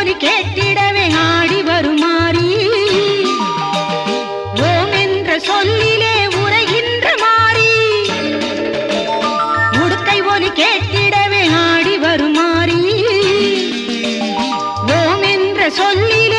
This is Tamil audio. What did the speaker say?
ஒலி கேட்டிடவே ஆடி வருமாறி. ஓம் என்ற சொல்லிலே உரைகின்ற மாறி. உடுக்கை ஒலி கேட்டிடவே ஆடி வருமாறி. ஓம் என்ற சொல்லிலே